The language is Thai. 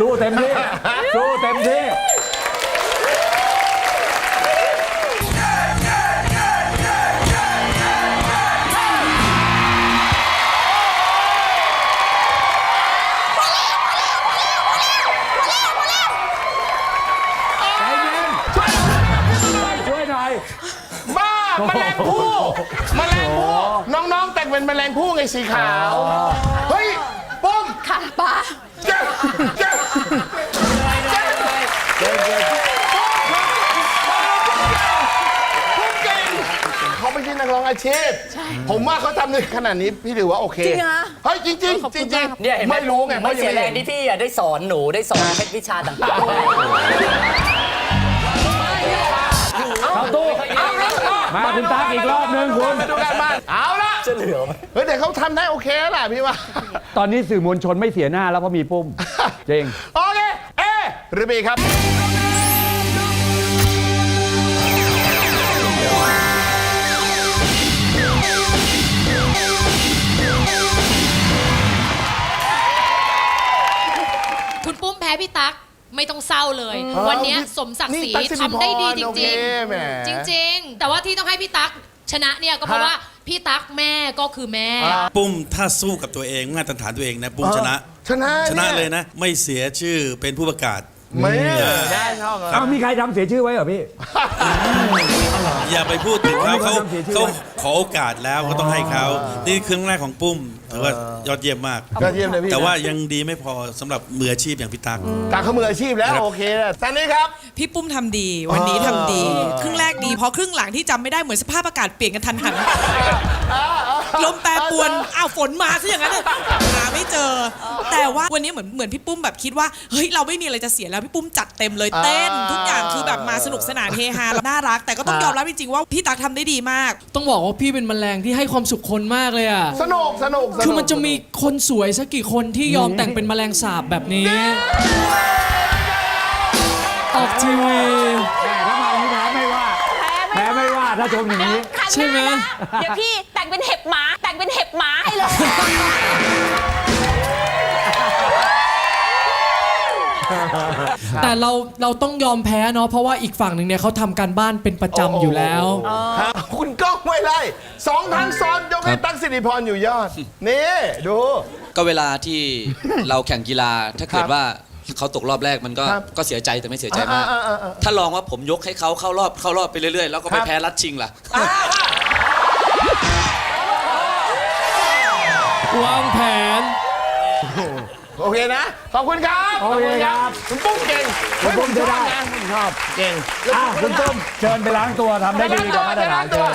สู้เต็มที่ สู้เต็มที่ ใจเย็นช่วยหน่อย บ้าแมลงผู้แมลงผู้น้องๆแต่งเป็นแมลงผู้ไงสีขาว ไม่ใช่นักร้องอาชีพ ผมว่าเขาทำในขนาดนี้พี่ถือว่าโอเคจริงเหรอเฮ้ยจริงจริงขอบจคุริณงจริงมาก เนี่ยเห็นไหมไม่รู้ไงไม่เสียแรงพาะงที่พี่อะได้สอนหนูได้สอนเพชรวิชาต่างเข้าตู้มาคุณตั๊กอีกรอบหนึงคุณ มาดูกันบ้านเอาละๆจะเหลือไหมเฮ้ยแต่เขาทำได้โอเคแล้วล่ะพี่ว่า ตอนนี้สื่อมวลชนไม่เสียหน้าแล้วเพราะมีปุ้ม จริง โอเค เอหรือบีครับ พ้พี่ตั๊กไม่ต้องเศร้าเลยอวันเนี้ยสมศักดิ์ศรีนี่ตั๊กสิริพรทำได้ดีจโอเคริงแหม ๆ จริง ๆ แต่ว่าที่ต้องให้พี่ตั๊กชนะเนี่ยก็เพราะฮะว่าพี่ตั๊กแม่ก็คือแม่ ปุ้มถ้าสู้กับตัวเองมาตรฐานตัวเองนะปุ้มชนะ ชนะชนะเลยนะ ไม่เสียชื่อเป็นผู้ประกาศ ไม่ ได้ชอบเอามีใครทำเสียชื่อไว้เหรอพี่ อย่าไปพูดถึงเขาเขามีคนทำเสียชื่อเขาไว้ขอโอกาสแล้วก็ต้องให้เขา นี่ครั้งแรกของปุ้มถือว่ายอดเยี่ยมมากก็เยี่ยมเลยพี่แต่ว่ายังดีไม่พอสำหรับมืออาชีพอย่างพี่ตั๊ก ตาเขามืออาชีพแล้วโอเคแล้วตอนนี้ครับ พี่ปุ้มทำดี วันนี้ทำดี ครึ่งแรกดีเพราะครึ่งหลังที่จำไม่ได้เหมือนสภาพอากาศเปลี่ยนกันทันหัน ลมแปรปรวน อ้าวฝนมาซะอย่างนั้นเลยหาไม่เจอ แต่ว่าวันนี้เหมือนเหมือนพี่ปุ้มแบบคิดว่า เฮ้ย เราไม่มีอะไรจะเสียแล้ว พี่ปุ้มจัดเต็มเลยเต้น ทุกอย่าง คือแบบมาสนุกสนานเฮฮาแล้วน่ารัก แต่ก็ต้องยอมรับจริงๆว่าพี่ตักทำได้ดีมาก ต้องบอกว่าพี่เป็นแมลงที่ให้ความสุขคนมากเลยอะ สนุกสนุกสกคือมันจะมีคนสวยสักกี่คนที่ยอมแต่งเป็นแมลงสาบแบบนี้ ออกทีวี แหมถ้ามาอย่างนี้แพ้ไม่ว่า แพ้ไม่ว่าถ้าชมอย่างนี้ ใช่ไหม เดี๋ยวพี่แต่งเป็นเห็บหมา แต่งเป็นเห็บหมาให้เลย แต่เราเราต้องยอมแพ้เนาะเพราะว่าอีกฝั่งหนึ่งเนี่ยเขาทำการบ้านเป็นประจำอยู่แล้วฮะคุณก้องไม่ไล่สองทางซ้อนยกให้ตั๊กสิริพรอยู่ยอด นี่ ดู ก็เวลาที่ เราแข่งกีฬาถ้าเกิคดรับว่าเขาตกรอบแรกมันก็ครับก็เสียใจแต่ไม่เสียใจมากอ่าอ่าอ่า ถ้าลองว่าผมยกให้เขาเข้ารอบเข้ารอบไปเรื่อยๆ แล้วก็ไปครับแพ้รัดชิงล่ะ วางแผน โอเคนะ ขอบคุณครับโอเคครับคุณปุ้มเก่งคุณปุ้มชอบได้นะผมชอบเก่ง อะคุณปุ้มเชิญไปล้างตัวทำได้ดีกว่ามาตรฐานเชิญ